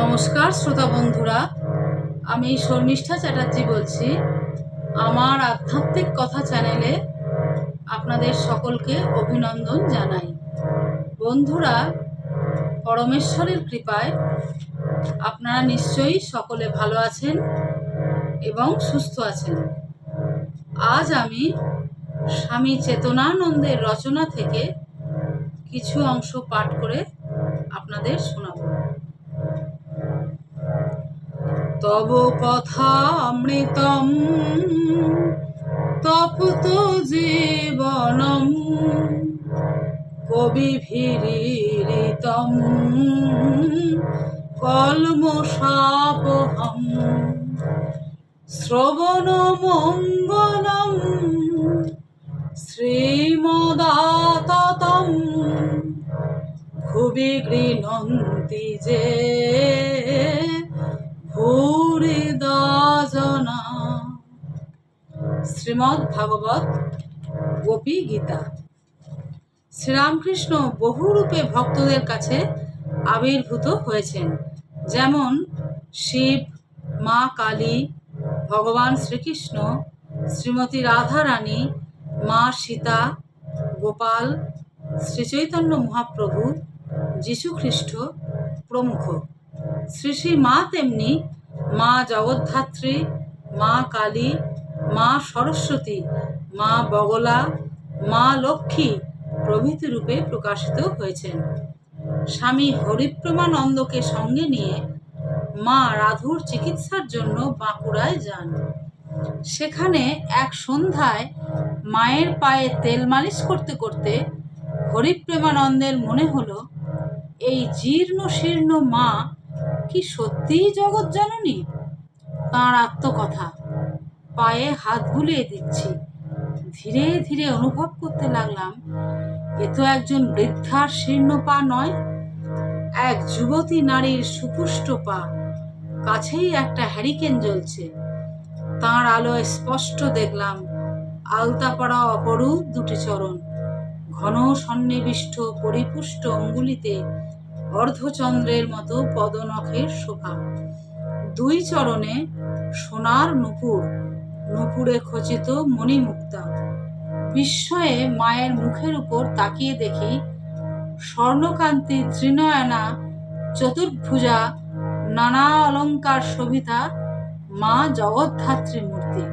নমস্কার, শ্রোতা বন্ধুরা। আমি শর্মিষ্ঠা চ্যাটার্জি বলছি। আমার আধ্যাত্মিক কথা চ্যানেলে আপনাদের সকলকে অভিনন্দন জানাই। বন্ধুরা, পরমেশ্বরের কৃপায় আপনারা নিশ্চয়ই সকলে ভালো আছেন এবং সুস্থ আছেন। আজ আমি স্বামী চেতনানন্দের রচনা থেকে কিছু অংশ পাঠ করে আপনাদের শোনাবো। তব কথা অমৃতম তপ্ত জীবনম। কবিভিরিতম কলমশাপহম শ্রবণ মঙ্গলম শ্রীমদাততম। ভুবি গৃহন্তি যে শ্রীমদ্ ভাগবত গোপী গীতা। শ্রীরামকৃষ্ণ বহুরূপে ভক্তদের কাছে আবির্ভূত হয়েছেন। যেমন শিব, মা কালী, ভগবান শ্রীকৃষ্ণ, শ্রীমতী রাধারানী, মা সীতা, গোপাল শ্রীচৈতন্য মহাপ্রভু যীশুখ্রিস্ট প্রমুখ। শ্রী শ্রী মা তেমনি মা জগদ্ধাত্রী, মা কালী, মা সরস্বতী, মা বগলা, মা লক্ষ্মী প্রভৃতি রূপে প্রকাশিত হয়েছেন। স্বামী হরিপ্রমানন্দকে সঙ্গে নিয়ে মা রাধুর চিকিৎসার জন্য বাঁকুড়ায় যান। সেখানে এক সন্ধ্যায় মায়ের পায়ে তেল মালিশ করতে করতে হরিপ্রেমানন্দের মনে হলো, এই জীর্ণ শীর্ণ মা কি সত্যিই জগৎ জননী? তাঁর আত্মকথা। পায়ে হাত বুলিয়ে দিচ্ছি। ধীরে ধীরে অনুভব করতে লাগলাম, এ তো একজন বৃদ্ধার শীর্ণ পা নয়, এক যুবতী নারীর সুপুষ্ট পা। কাছেই একটা হ্যারিকেন জ্বলছে। তাঁর আলোয় স্পষ্ট দেখলাম আলতা পড়া অপরূপ দুটি চরণ। ঘন সন্নিবিষ্ট পরিপুষ্ট অঙ্গুলিতে অর্ধচন্দ্রের মতো পদনখের শোভা। দুই চরণে সোনার নুপুর, নুপুরে খচিত মণিমুক্তা। বিস্ময়ে মায়ের মুখের উপর তাকিয়ে দেখি স্বর্ণকান্তি ত্রিনয়না, চতুর্ভুজা, নানা অলঙ্কার শোভিতা, মা জগদ্ধাত্রী মূর্তি।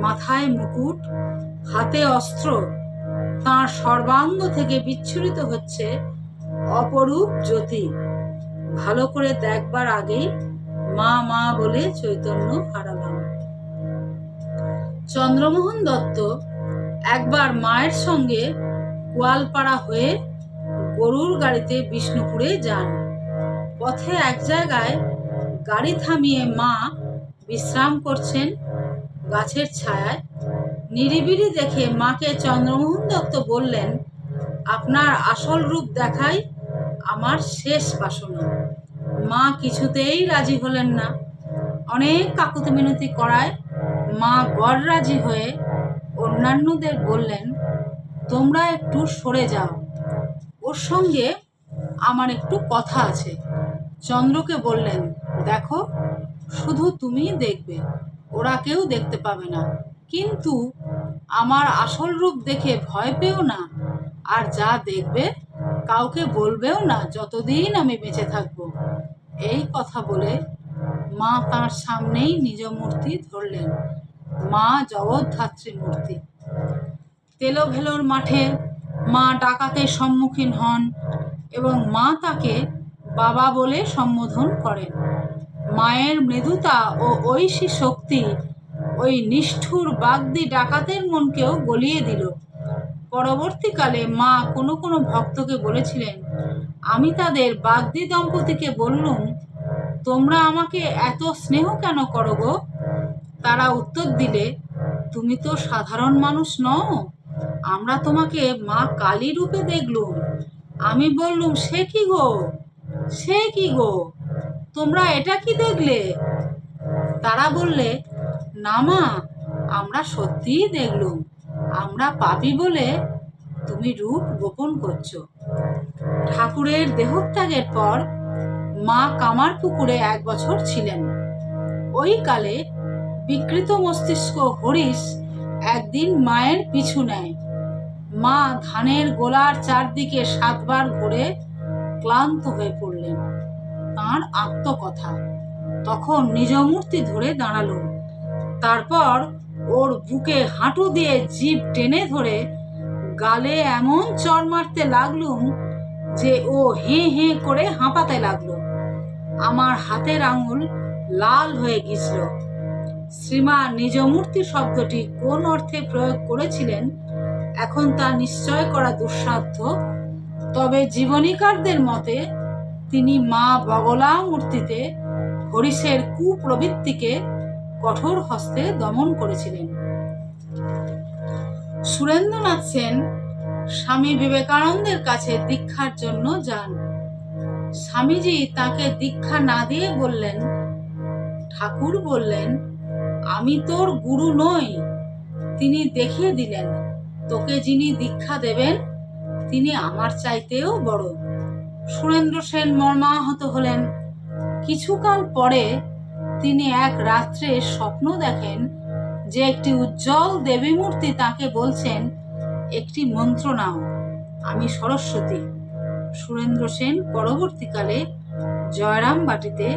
মাথায় মুকুট, হাতে অস্ত্র, তাঁর সর্বাঙ্গ থেকে বিচ্ছুরিত হচ্ছে অপরূপ জ্যোতি। ভালো করে দেখবার আগেই মা মা বলে চৈতন্য হারালাম। চন্দ্রমোহন দত্ত একবার মায়ের সঙ্গে গোয়ালপাড়া হয়ে গরুর গাড়িতে বিষ্ণুপুরে যান। পথে এক জায়গায় গাড়ি থামিয়ে মা বিশ্রাম করছেন গাছের ছায়ায়। নিরিবিলি দেখে মাকে চন্দ্রমোহন দত্ত বললেন আপনার আসল রূপ দেখাই আমার শেষ বাসনা। মা কিছুতেই রাজি হলেন না। অনেক কাকুতি মিনতি করায় মা গড় রাজি হয়ে অন্যান্যদের বললেন, তোমরা একটু সরে যাও। ওর সঙ্গে আমার একটু কথা আছে। চন্দ্রকে বললেন, দেখো, শুধু তুমি দেখবে, ওরা কেউ দেখতে পাবে না। কিন্তু আমার আসল রূপ দেখে ভয় পেও না। আর যা দেখবে কাউকে বলবেও না, যতদিন আমি বেঁচে থাকব। এই কথা বলে মা তার সামনেই নিজ মূর্তি ধরলেন, মা জগদ্ধাত্রী মূর্তি। তেলোভেলোর মাঠে মা ডাকাতের সম্মুখীন হন এবং মা তাকে বাবা বলে সম্বোধন করেন। মায়ের মৃদুতা ও ঐশী শক্তি ওই নিষ্ঠুর বাগদি ডাকাতের মনকেও গলিয়ে দিল। পরবর্তীকালে মা কোনো কোনো ভক্তকে বলেছিলেন, আমি তাদের বাগদি দম্পতিকে বললুম, তোমরা আমাকে এত স্নেহ কেন করো গো? তারা উত্তর দিলে, তুমি তো সাধারণ মানুষ নও, আমরা তোমাকে মা কালী রূপে দেখলুম। আমি বললুম, সে কি গো? সে কি গো? তোমরা এটা কি দেখলে? তারা বললে, না মা, আমরা সত্যিই দেখলুম। আমরা পাপি বলে তুমি রূপ গোপন করছ। ঠাকুরের দেহত্যাগের পর মা কামার পুকুরে এক বছর ছিলেন। ওই কালে বিকৃত মস্তিষ্ক হরিশ একদিন মায়ের পিছু নেয়। মা ধানের গোলার চারদিকে সাতবার ঘুরে ক্লান্ত হয়ে পড়লেন। তাঁর আত্মকথা। তখন নিজ মূর্তি ধরে দাঁড়াল। তারপর ওর বুকে হাঁটু দিয়ে জিভ টেনে ধরে গালে এমন চড় মারতে লাগলুম যে ও হে হে করে হাঁপাতে লাগল। আমার হাতের আঙুল লাল হয়ে গিয়েছিল। শ্রীমা নিজমূর্তি শব্দটি কোন অর্থে প্রয়োগ করেছিলেন, এখন তা নিশ্চয় করা দুঃসাধ্য। তবে জীবনীকারদের মতে, তিনি মা বগলা মূর্তিতে হরিশের কুপ্রবৃত্তিকে কঠোর হস্তে দমন করেছিলেন। সুরেন্দ্রনাথ সেন স্বামী বিবেকানন্দের কাছে দীক্ষার জন্য যান। স্বামীজি তাকে দীক্ষা না দিয়ে বললেন, ঠাকুর বললেন, আমি তোর গুরু নই। তিনি দেখিয়ে দিলেন, তোকে যিনি দীক্ষা দেবেন, তিনি আমার চাইতেও বড়। সুরেন্দ্র সেন মর্মাহত হলেন। কিছুকাল পরে তিনি এক রাত্রে স্বপ্ন দেখেন যে একটি উজ্জ্বল দেবী মূর্তি তাকে বলছেন, একটি মন্ত্র নাও, আমি সরস্বতী। সুরেন্দ্র সেন পরবর্তীকালে জয়রাম বাটিতে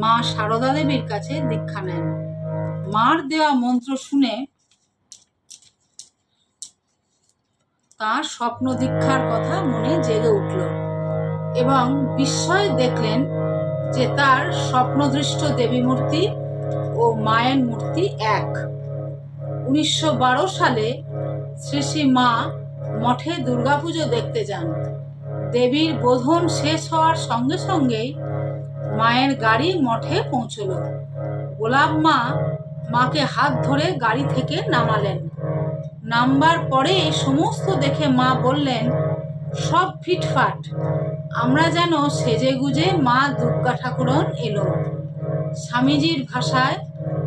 মা সারদা দেবীর কাছে দীক্ষা নেন। মার দেওয়া মন্ত্র শুনে তার স্বপ্ন দীক্ষার কথা মনে জেগে উঠল এবং বিস্ময় দেখলেন যে তার স্বপ্নদৃষ্ট দেবী মূর্তি ও মায়ের মূর্তি এক। উনিশশো সালে শ্রী শ্রী মা মঠে দুর্গাপুজো দেখতে যান। দেবীর বোধন শেষ হওয়ার সঙ্গে সঙ্গেই মায়ের গাড়ি মঠে পৌঁছল। গোলাপ মা মাকে হাত ধরে গাড়ি থেকে নামালেন। নামবার পরে সমস্ত দেখে মা বললেন সব ফিটফাট। আমরা যেন সেজে গুজে মা দুর্গা ঠাকুরন এলো। স্বামীজির ভাষায়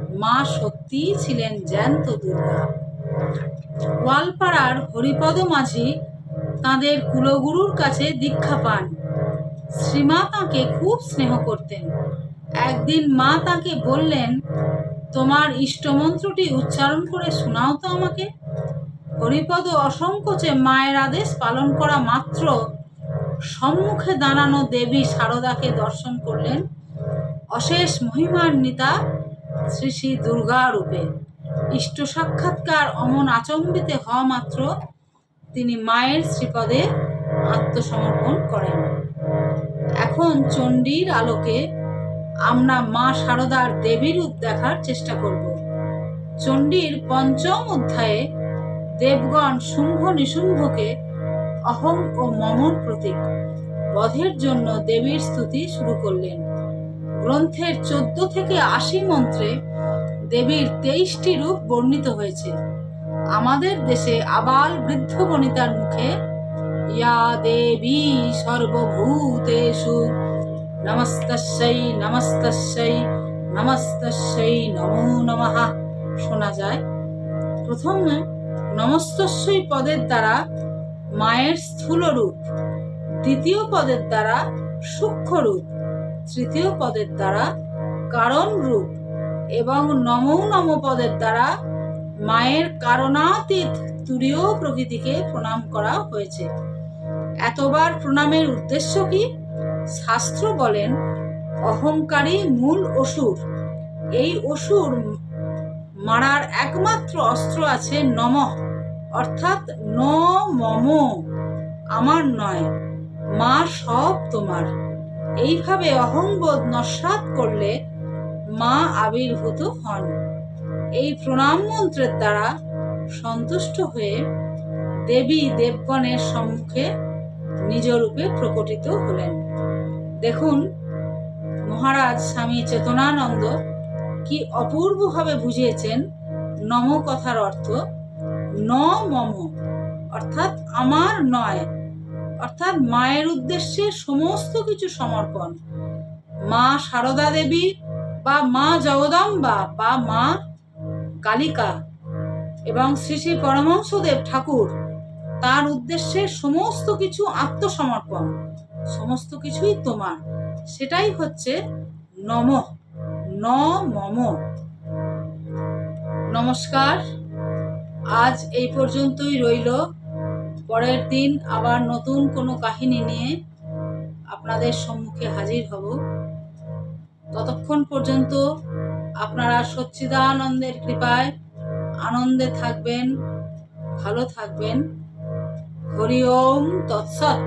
মা সত্যিই ছিলেন জ্যান্ত দুর্গা। গোয়ালপাড়ার হরিপদ মাঝি তাঁদের কুলগুরুর কাছে দীক্ষা পান। শ্রীমা তাঁকে খুব স্নেহ করতেন। একদিন মা তাকে বললেন, তোমার ইষ্টমন্ত্রটি উচ্চারণ করে শোনাও তো আমাকে। হরিপদ অসংকোচে মায়ের আদেশ পালন করা মাত্র। সম্মুখে দাঁড়ানো দেবী সারদাকে দর্শন করলেন। অশেষ মহিমান্বিতা শ্রী শ্রী দুর্গা রূপে। ইষ্ট সাক্ষাৎকার অমন আচম্বিতে হওয়া মাত্র তিনি মায়ের শ্রীপদে আত্মসমর্পণ করেন। এখন চণ্ডীর আলোকে আমরা মা সারদার দেবী রূপ দেখার চেষ্টা করব। চণ্ডীর পঞ্চম অধ্যায়ে দেবগণ শুম্ভ নিশুম্ভকে অহং ও মমর প্রতীক। বধের জন্য দেবীর স্তুতি শুরু করলেন। গ্রন্থের চোদ্দ থেকে আশি মন্ত্রে দেবীর তেইশটি রূপ বর্ণিত হয়েছে। আমাদের দেশে আবাল বৃদ্ধ বনিতার মুখে, ইয়া দেবী সর্বভূতেষু, নমস্তস্যৈ নমস্তস্যৈ নমস্তস্যৈ, নমো নমঃ শোনা যায়। প্রথমে নমস্তস্যই পদের দ্বারা মায়ের স্থূল রূপ, দ্বিতীয় পদের দ্বারা সূক্ষ্ম রূপ, তৃতীয় পদের দ্বারা কারণ রূপ এবং নমো নম পদের দ্বারা মায়ের কারণাতীত তুরীয় প্রকৃতিকে প্রণাম করা হয়েছে। এতবার প্রণামের উদ্দেশ্য কি? শাস্ত্র বলেন, অহংকারী মূল অসুর। এই অসুর মারার একমাত্র অস্ত্র আছে নম। অর্থাৎ ন মম, আমার নয়, মা সব তোমার। এইভাবে অহংবোধ নস্বাত করলে মা আবির্ভূত হন। এই প্রণাম মন্ত্রের দ্বারা সন্তুষ্ট হয়ে দেবী দেবগণের সম্মুখে নিজ রূপে প্রকটিত হলেন। দেখুন, মহারাজ স্বামী চেতনানন্দ কি অপূর্বভাবে বুঝিয়েছেন নম কথার অর্থ ন মম, অর্থাৎ আমার নয়, অর্থাৎ মায়ের উদ্দেশ্যে সমস্ত কিছু সমর্পণ। মা সারদা দেবী বা মা জগদম্বা বা মা কালিকা এবং শ্রী শ্রী পরমহংসদেব ঠাকুর, তার উদ্দেশ্যে সমস্ত কিছু আত্মসমর্পণ, সমস্ত কিছুই তোমার। সেটাই হচ্ছে নম, ন মম। নমস্কার। আজ এই পর্যন্তই রইল। পরের দিন আবার নতুন কোনো কাহিনী নিয়ে আপনাদের সম্মুখে হাজির হব। ততক্ষণ পর্যন্ত আপনারা সচ্চিদানন্দের কৃপায় আনন্দে থাকবেন, ভালো থাকবেন। হরি ওম তৎসৎ।